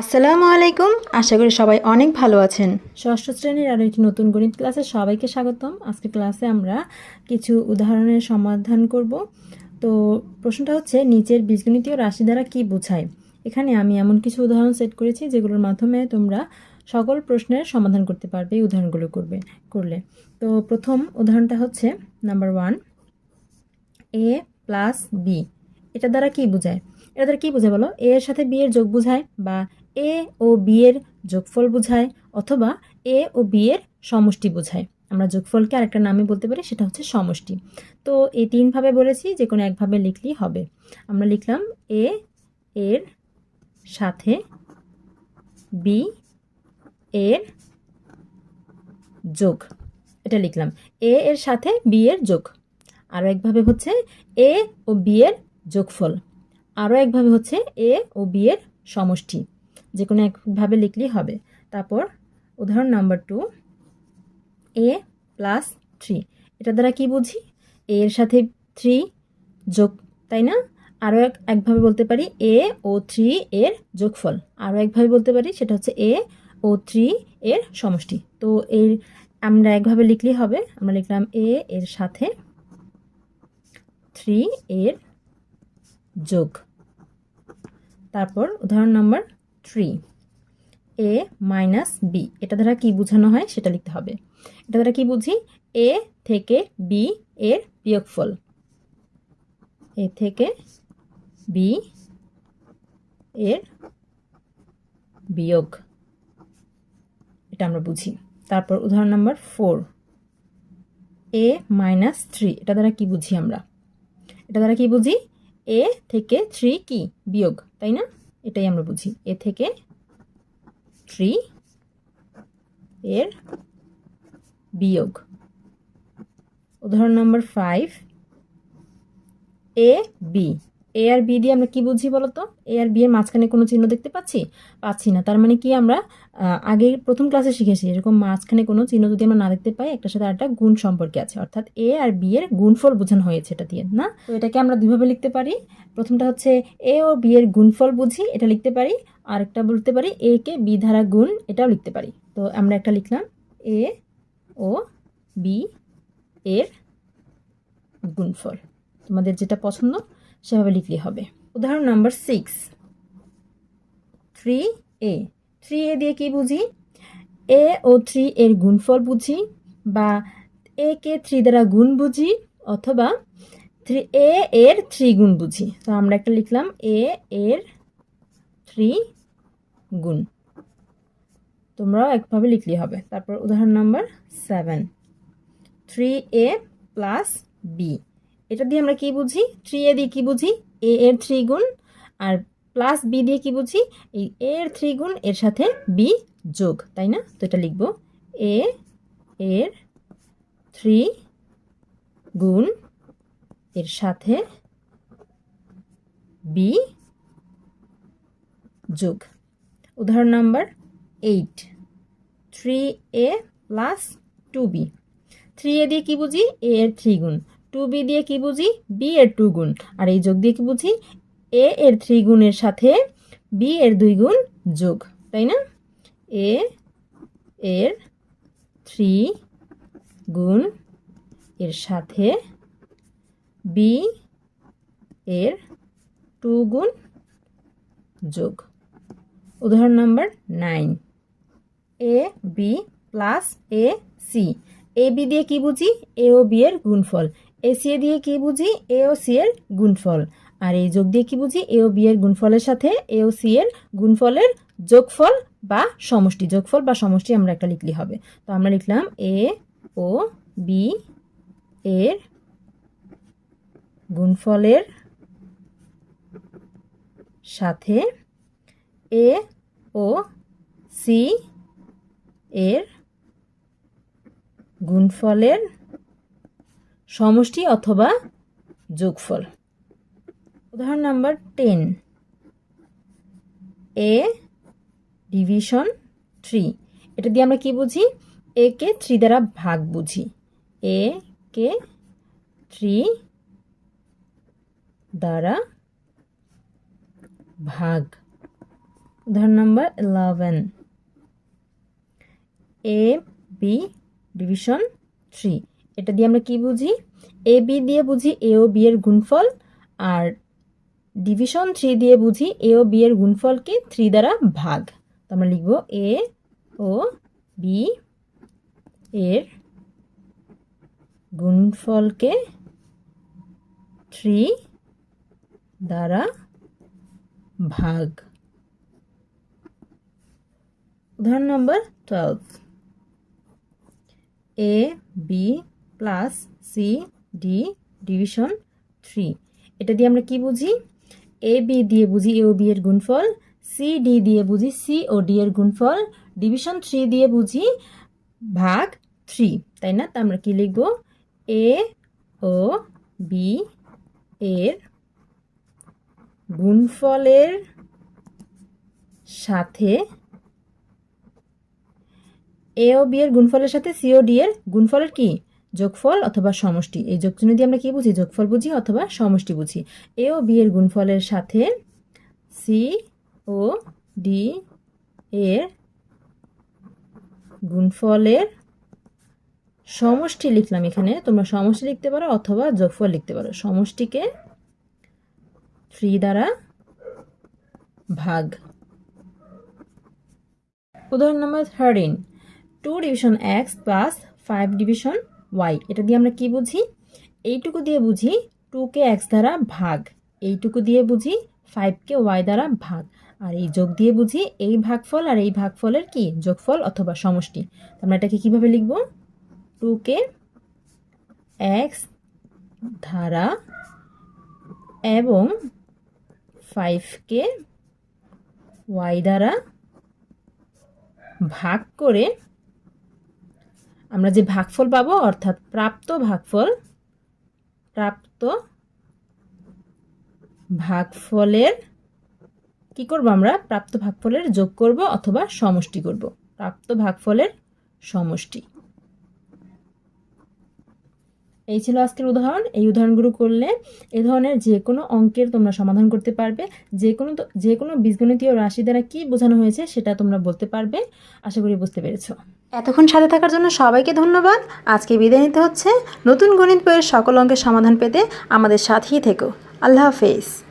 আসসালামু আলাইকুম। আশা করি সবাই অনেক ভালো আছেন। ষষ্ঠ শ্রেণির আরও একটি নতুন গণিত ক্লাসে সবাইকে স্বাগতম। আজকে ক্লাসে আমরা কিছু উদাহরণের সমাধান করব। তো প্রশ্নটা হচ্ছে, নিচের বীজগণিতীয় রাশি দ্বারা কি বোঝায়? এখানে আমি এমন কিছু উদাহরণ সেট করেছি, যেগুলোর মাধ্যমে তোমরা সকল প্রশ্নের সমাধান করতে পারবে, এই উদাহরণগুলো করবে, করলে। তো প্রথম উদাহরণটা হচ্ছে number one A plus B এটা দ্বারা কি বোঝায়? এটা দ্বারা কি বোঝায় বলো? এ এর সাথে বি এর যোগ বোঝায় বা এ ও বি এর যোগফল বোঝায় অথবা এ ও বি এর সমষ্টি বোঝায়। আমরা যোগফলকে আরেকটা নামে বলতে পারি, সেটা হচ্ছে সমষ্টি। তো এই তিনভাবে বলেছি যে কোনো একভাবে লিখলেই হবে। আমরা লিখলাম এ এর সাথে বি এর যোগ। এটা লিখলাম। এ এর সাথে বি এর যোগ। আরও একভাবে হচ্ছে এ ও বি এর যোগফল। আরও একভাবে হচ্ছে এ ও বি এর সমষ্টি। যে কোনো একভাবে লিখলেই হবে। তারপর উদাহরণ number two, A plus three. এটা দ্বারা কি বুঝি? এ এর সাথে থ্রি যোগ, তাই না? আরও এক, একভাবে বলতে পারি এ ও থ্রি এর যোগফল। আরও একভাবে বলতে পারি সেটা হচ্ছে এ ও থ্রি এর সমষ্টি। তো এর, আমরা একভাবে লিখলেই হবে। আমরা লিখলাম এ এর সাথে থ্রি এর যোগ। তারপর উদাহরণ number three A minus B এটা দ্বারা কি বোঝানো হয় সেটা লিখতে হবে। এটা দ্বারা কি বুঝি? এ থেকে বি এর বিয়োগফল। এ থেকে বি এর বিয়োগ। এটা আমরা বুঝি। তারপর উদাহরণ number four A minus three এটা দ্বারা কি বুঝি আমরা? এটা দ্বারা কি বুঝি? এ থেকে থ্রি কি? বিয়োগ। তাই না? এটাই আমরা বুঝি। এ থেকে থ্রি এর বিয়োগ। উদাহরণ number five A B A R B দিয়ে আমরা কি বুঝি বলতো? এ আর বি এর মাঝখানে কোনো চিহ্ন দেখতে পাচ্ছি? পাচ্ছি না। তার মানে কি আমরা আগে প্রথম ক্লাসে শিখেছি, এরকম মাঝখানে কোনো চিহ্ন যদি আমরা না দেখতে পাই একটা সাথে আরেকটা গুণ সম্পর্কে আছে। অর্থাৎ এ আর বি এর গুণফল বোঝানো হয়েছে এটা দিয়ে, না? তো এটাকে আমরা দুইভাবে লিখতে পারি। প্রথমটা হচ্ছে এ ও বি এর গুণফল বুঝি, এটা লিখতে পারি। আরেকটা বলতে পারি এ কে বি ধারা গুণ, এটাও লিখতে পারি। তো আমরা একটা লিখলাম এ ও বি এর গুণফল। তোমাদের যেটা পছন্দ সেভাবে লিখলে হবে। উদাহরণ number six three A three A দিয়ে কি বুঝি? এ ও থ্রি এর গুণফল বুঝি বা এ কে থ্রি দ্বারা গুণ বুঝি অথবা থ্রি এ এর থ্রি গুণ বুঝি। তো আমরা একটা লিখলাম এ এর থ্রি গুণ। তোমরাও একভাবে লিখলে হবে। তারপর উদাহরণ number seven three A plus B এটা দিয়ে আমরা কি বুঝি? থ্রি এ দিয়ে কি বুঝি? এ এর থ্রি গুণ, আর প্লাস বি দিয়ে কি বুঝি? এই এ এর থ্রি গুণ, এর সাথে বি যোগ, তাই না? তো এটা লিখব। এ এর থ্রি গুণ, এর সাথে বি যোগ। উদাহরণ number eight three A plus two B three A দিয়ে কি বুঝি? এ এর থ্রি গুণ। টু বি দিয়ে কি বুঝি? বি এর টু গুণ। আর এই যোগ দিয়ে কি বুঝি? এ এর থ্রি গুণের সাথে বি এর দুই গুণ যোগ, তাই না? এ এর থ্রি গুণ এর সাথে বি এর টু গুণ যোগ। উদাহরণ number nine. A, B plus A, C. A, B দিয়ে কি বুঝি? এ ও বি এর গুণফল। এ, সি, এ দিয়ে কি বুঝি? এ ও সি এর গুণফল। আর এই যোগ দিয়ে কি বুঝি? এ ও বি এর গুণফলের সাথে এ ও সি এর গুণফলের যোগফল বা সমষ্টি, যোগফল বা সমষ্টি আমরা একটা লিখলি হবে। তো আমরা লিখলাম এ ও বি এর গুণফলের সাথে এ ও সি এর গুণফলের সমষ্টি অথবা যোগফল। উদাহরণ number ten A division three এটা দিয়ে আমরা কি বুঝি? এ কে থ্রি দ্বারা ভাগ বুঝি। এ কে থ্রি দ্বারা ভাগ। উদাহরণ number eleven A B division three এটা দিয়ে আমরা কি বুঝি? এ বি দিয়ে বুঝি এ ও বি এর গুণফল, আর ডিভিশন থ্রি দিয়ে বুঝি এ ও বি এর গুণফলকে থ্রি দ্বারা ভাগ। তো আমরা লিখব এ ও বি এর গুণফলকে থ্রি দ্বারা ভাগ। উদাহরণ number twelve A B plus C D division three এটা দিয়ে আমরা কি বুঝি? এ বি দিয়ে বুঝি এ ও বি এর গুণফল সি ডি দিয়ে বুঝি সি ও ডি এর গুণফল ডিভিশন থ্রি দিয়ে বুঝি ভাগ থ্রি তাই না? তা আমরা কি লিখব? এ ও বি এর গুণফলের সাথে এ ও বি এর গুণফলের সাথে সি ও ডি এর গুণফলের কি? যোগফল অথবা সমষ্টি। এই যোগচিহ্ন দিয়ে আমরা কি বুঝি? যোগফল বুঝি অথবা সমষ্টি বুঝি। এ ও বি এর গুণফলের সাথে সি ও ডি এর গুণফলের সমষ্টি লিখলাম এখানে। তোমরা সমষ্টি লিখতে পারো অথবা যোগফল লিখতে পারো। সমষ্টিকে থ্রি দ্বারা ভাগ। উদাহরণ number thirteen two division X plus five division Y. এটা দিয়ে আমরা কি বুঝি? এইটুকু দিয়ে বুঝি টুকে এক্স দ্বারা ভাগ। এইটুকু দিয়ে বুঝি ফাইভকে ওয়াই দ্বারা ভাগ। আর এই যোগ দিয়ে বুঝি এই ভাগফল আর এই ভাগফলের কি? যোগফল অথবা সমষ্টি। আমরা এটাকে কীভাবে লিখব? টুকে এক্স ধারা এবং ফাইভকে ওয়াই দ্বারা ভাগ করে আমরা যে ভাগফল পাবো, অর্থাৎ প্রাপ্ত ভাগফল, প্রাপ্ত ভাগফলের কি করব আমরা? প্রাপ্ত ভাগফলের যোগ করব অথবা সমষ্টি করব। প্রাপ্ত ভাগফলের সমষ্টি। এই ছিল আজকের উদাহরণ। এই উদাহরণগুলো করলে এ ধরনের যে কোনো অঙ্কের তোমরা সমাধান করতে পারবে। যে কোনো যে কোনো বীজগণিতীয় রাশি দ্বারা কী বোঝানো হয়েছে সেটা তোমরা বলতে পারবে। আশা করি বুঝতে পেরেছ। এতক্ষণ সাথে থাকার জন্য সবাইকে ধন্যবাদ। আজকে বিদায় নিতে হচ্ছে। নতুন গণিত বইয়ের সকল অঙ্কের সমাধান পেতে আমাদের সাথেই থেকো। আল্লাহ হাফেজ।